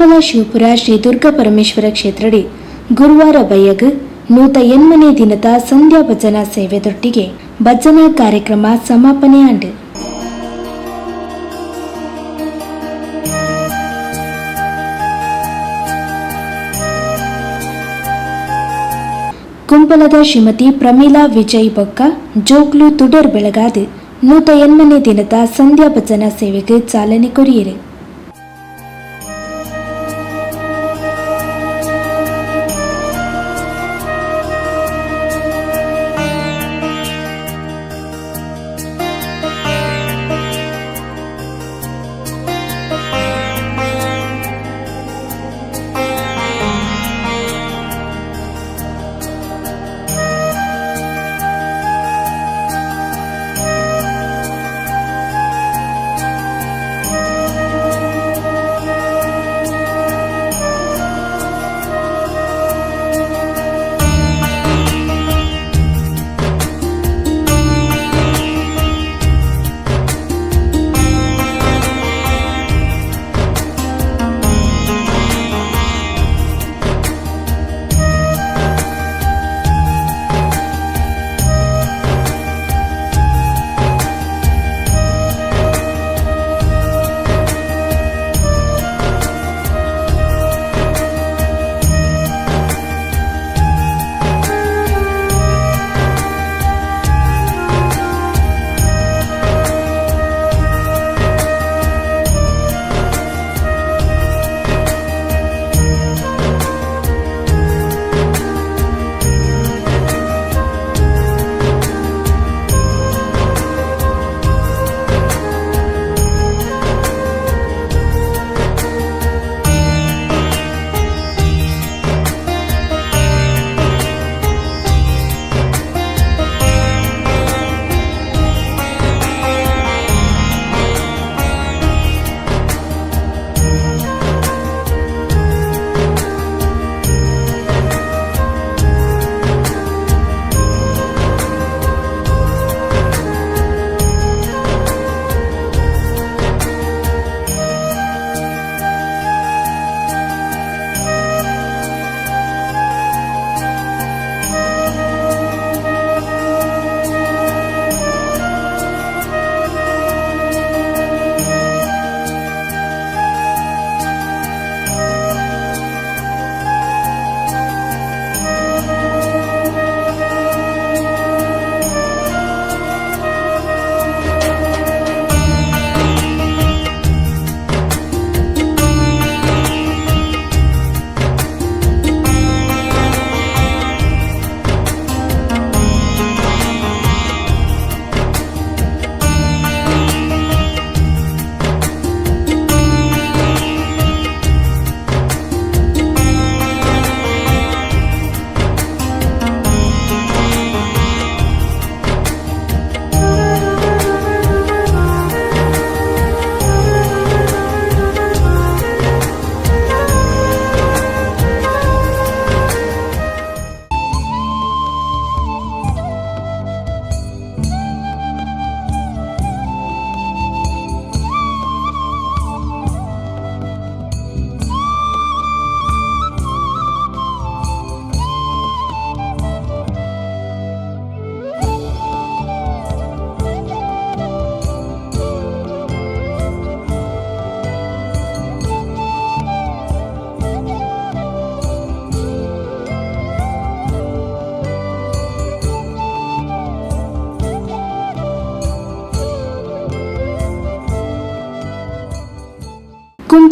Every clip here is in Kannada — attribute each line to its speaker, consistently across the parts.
Speaker 1: ಕುಂಪಲ ಶಿವಪುರ ಶ್ರೀ ದುರ್ಗಾ ಪರಮೇಶ್ವರ ಕ್ಷೇತ್ರಡಿ ಗುರುವಾರ ಬಯಗ್ ನೂತ ಎನ್ಮನೇ ದಿನದ ಸಂಧ್ಯಾ ಭಜನಾ ಸೇವೆದೊಟ್ಟಿಗೆ ಭಜನಾ ಕಾರ್ಯಕ್ರಮ ಸಮಾಪನೆ ಆಂಡು ಕುಂಪಲದ ಶ್ರೀಮತಿ ಪ್ರಮೀಲಾ ವಿಜಯ್ ಬೊಕ್ಕ ಜೋಕ್ಲು ತುಡರ್ ಬೆಳಗಾದ ನೂತ ಎನ್ಮನೇ ದಿನದ ಸಂಧ್ಯಾ ಭಜನಾ ಸೇವೆಗೆ ಚಾಲನೆ ಕೊರಿಯರು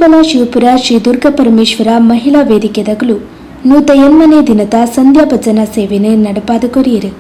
Speaker 1: ಕುಂಪಲ ಶಿವಪುರ ಶ್ರೀ ದುರ್ಗ ಪರಮೇಶ್ವರ ಮಹಿಳಾ ವೇದಿಕೆದಗಲು ನೂತ ಎನ್ಮನೆ ದಿನದ ಸಂಧ್ಯಾ ಭಜನಾ ಸೇವೆನೆ ನಡಪಾದ ಕೊರಿಯರು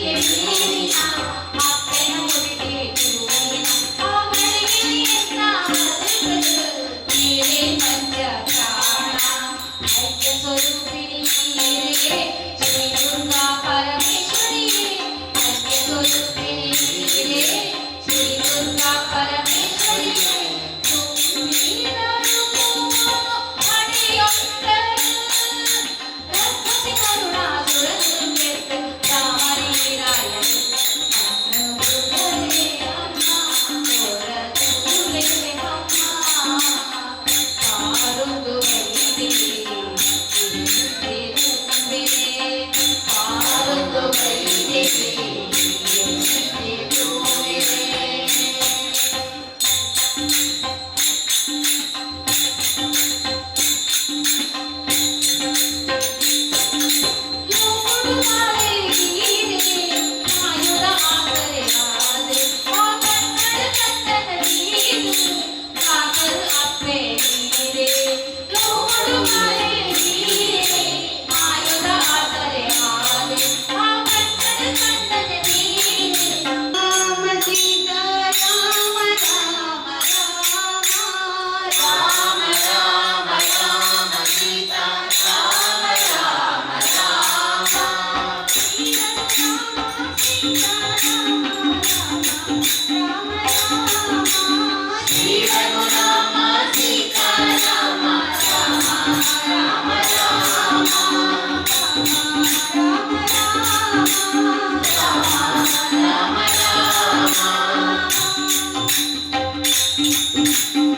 Speaker 2: Thank you.
Speaker 3: Música